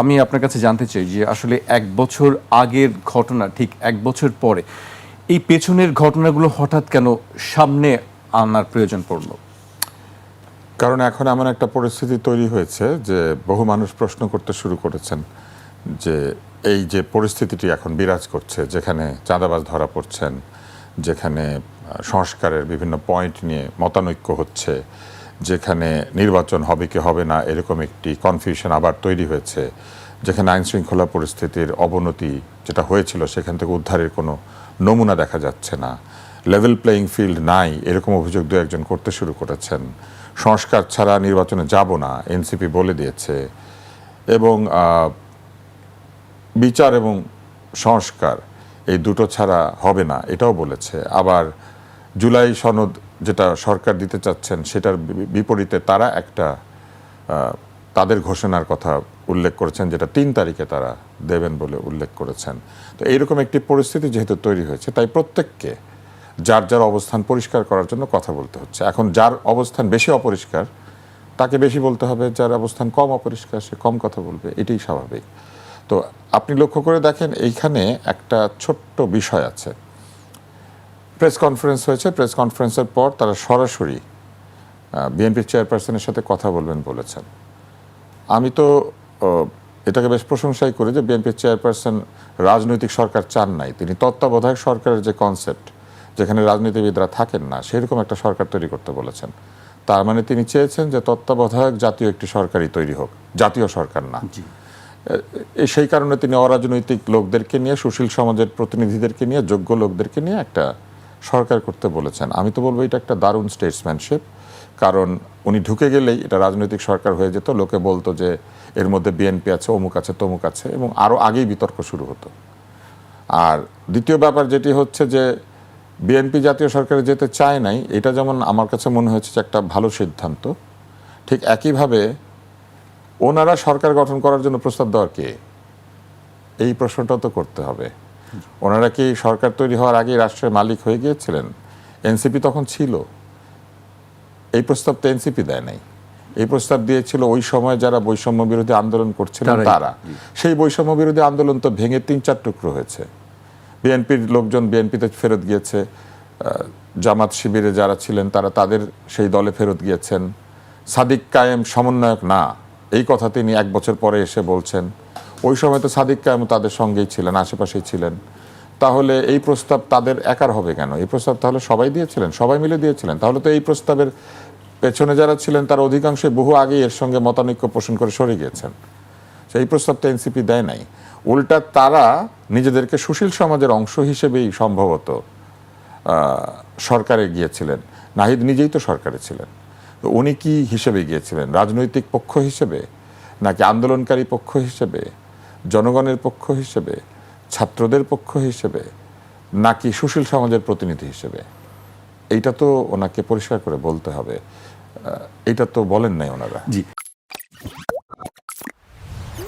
আমি আপনার কাছে জানতে চাই যে আসলে এক বছর আগের ঘটনা, ঠিক এক বছর পরে, এই পেছনের ঘটনাগুলো হঠাৎ কেন সামনে আনার প্রয়োজন পড়ল? কারণ এখন এমন একটা পরিস্থিতি তৈরি হয়েছে যে বহু মানুষ প্রশ্ন করতে শুরু করেছেন যে এই যে পরিস্থিতিটি এখন বিরাজ করছে, যেখানে চাঁদাবাজ ধরা পড়ছেন, যেখানে সংস্কারের বিভিন্ন পয়েন্ট নিয়ে মতানৈক্য হচ্ছে যেখানে নির্বাচন হবে কি হবে না, এরকম একটি কনফিউশন আবার তৈরি হয়েছে, যেখানে আইন শৃঙ্খলা পরিস্থিতির অবনতি যেটা হয়েছিল, সেখান থেকে উদ্ধারের কোনো নমুনা দেখা যাচ্ছে না। লেভেল প্লেয়িং ফিল্ড নাই, এরকম অভিযোগ দু একজন করতে শুরু করেছেন। সংস্কার ছাড়া নির্বাচনে যাব না, এনসিপি বলে দিয়েছে। এবং বিচার এবং সংস্কার এই দুটো ছাড়া হবে না, এটাও বলেছে। আবার জুলাই সনদ যেটা সরকার দিতে চাচ্ছেন, সেটার বিপরীতে তারা একটা তাদের ঘোষণার কথা উল্লেখ করেছেন, যেটা তিন তারিখে তারা দেবেন বলে উল্লেখ করেছেন। তো এইরকম একটি পরিস্থিতি যেহেতু তৈরি হয়েছে, তাই প্রত্যেককে যার যার অবস্থান পরিষ্কার করার জন্য কথা বলতে হচ্ছে। এখন যার অবস্থান বেশি অপরিষ্কার, তাকে বেশি বলতে হবে, যার অবস্থান কম অপরিষ্কার, সে কম কথা বলবে, এটাই স্বাভাবিক। তো আপনি লক্ষ্য করে দেখেন, এইখানে একটা ছোট্ট বিষয় আছে। প্রেস কনফারেন্স হয়েছে। প্রেস কনফারেন্সের পর তারা সরাসরি বিএনপি চেয়ারপারসনের সাথে কথা বলবেন বলেছেন। আমি তো এটাকে বেশ প্রশংসাই করি যে বিএনপির চেয়ারপারসন রাজনৈতিক সরকার চান নাই। তিনি তত্ত্বাবধায়ক সরকারের যে কনসেপ্ট যেখানে রাজনীতিবিদরা থাকেন না সেরকম একটা সরকার তৈরি করতে বলেছেন। তার মানে তিনি চেয়েছেন যে তত্ত্বাবধায়ক জাতীয় একটি সরকারই তৈরি হোক জাতীয় সরকার না। সেই কারণে তিনি অরাজনৈতিক লোকদেরকে নিয়ে সুশীল সমাজের প্রতিনিধিদেরকে নিয়ে যোগ্য লোকদেরকে নিয়ে একটা সরকার করতে বলেছেন। আমি তো বলব এটা একটা দারুণ স্টেটসম্যানশিপ কারণ উনি ঢুকে গেলেই এটা রাজনৈতিক সরকার হয়ে যেত, লোকে বলতো যে এর মধ্যে বিএনপি আছে, অমুক আছে, তমুক আছে, এবং আরও আগেই বিতর্ক শুরু হতো। আর দ্বিতীয় ব্যাপার যেটি হচ্ছে যে বিএনপি জাতীয় সরকারে যেতে চায় নাই, এটা যেমন আমার কাছে মনে হয়েছে যে একটা ভালো সিদ্ধান্ত, ঠিক একইভাবে ওনারা সরকার গঠন করার জন্য প্রস্তাব দেওয়ার কে? এই প্রশ্নটা তো করতে হবে। ওনারা কি সরকার তৈরি হওয়ার আগেই রাষ্ট্রের মালিক হয়ে গিয়েছিলেন? এনসিপি তখন ছিল। এই প্রস্তাব তো এনসিপি দেয় নাই। এই প্রস্তাব দিয়েছিল ওই সময় যারা বৈষম্য বিরোধী আন্দোলন করছিলেন তারা। সেই বৈষম্য বিরোধী আন্দোলন তো ভেঙে তিন চার টুকরো হয়েছে। বিএনপির লোকজন বিএনপিতে ফেরত গিয়েছে। জামাত শিবিরে যারা ছিলেন তারা তাদের সেই দলে ফেরত গিয়েছেন। সাদিক কায়েম সমন্বয়ক না। এই কথা তিনি এক বছর পরে এসে বলছেন, ওই সময় তো সাদিক কায়েম তাদের সঙ্গেই ছিলেন, আশেপাশেই ছিলেন। তাহলে এই প্রস্তাব তাদের একার হবে কেন? এই প্রস্তাব তাহলে সবাই দিয়েছিলেন, সবাই মিলে দিয়েছিলেন। তাহলে তো এই প্রস্তাবের পেছনে যারা ছিলেন, তার অধিকাংশই বহু আগেই এর সঙ্গে মতানৈক্য পোষণ করে সরে গিয়েছেন। সেই প্রস্তাবটা এনসিপি দেয় নাই। উল্টা তারা নিজেদেরকে সুশীল সমাজের অংশ হিসেবেই সম্ভবত সরকারে গিয়েছিলেন। নাহিদ নিজেই তো সরকারে ছিলেন। তো উনি কি হিসেবে গিয়েছিলেন? রাজনৈতিক পক্ষ হিসেবে নাকি আন্দোলনকারী পক্ষ হিসেবে? জনগণের পক্ষ হিসেবে? ছাত্রদের পক্ষ হিসেবে? নাকি সুশীল সমাজের প্রতিনিধি হিসেবে? এইটা তো ওনাকে পরিষ্কার করে বলতে হবে। এটা তো বলেন নাই ওনারা। জি।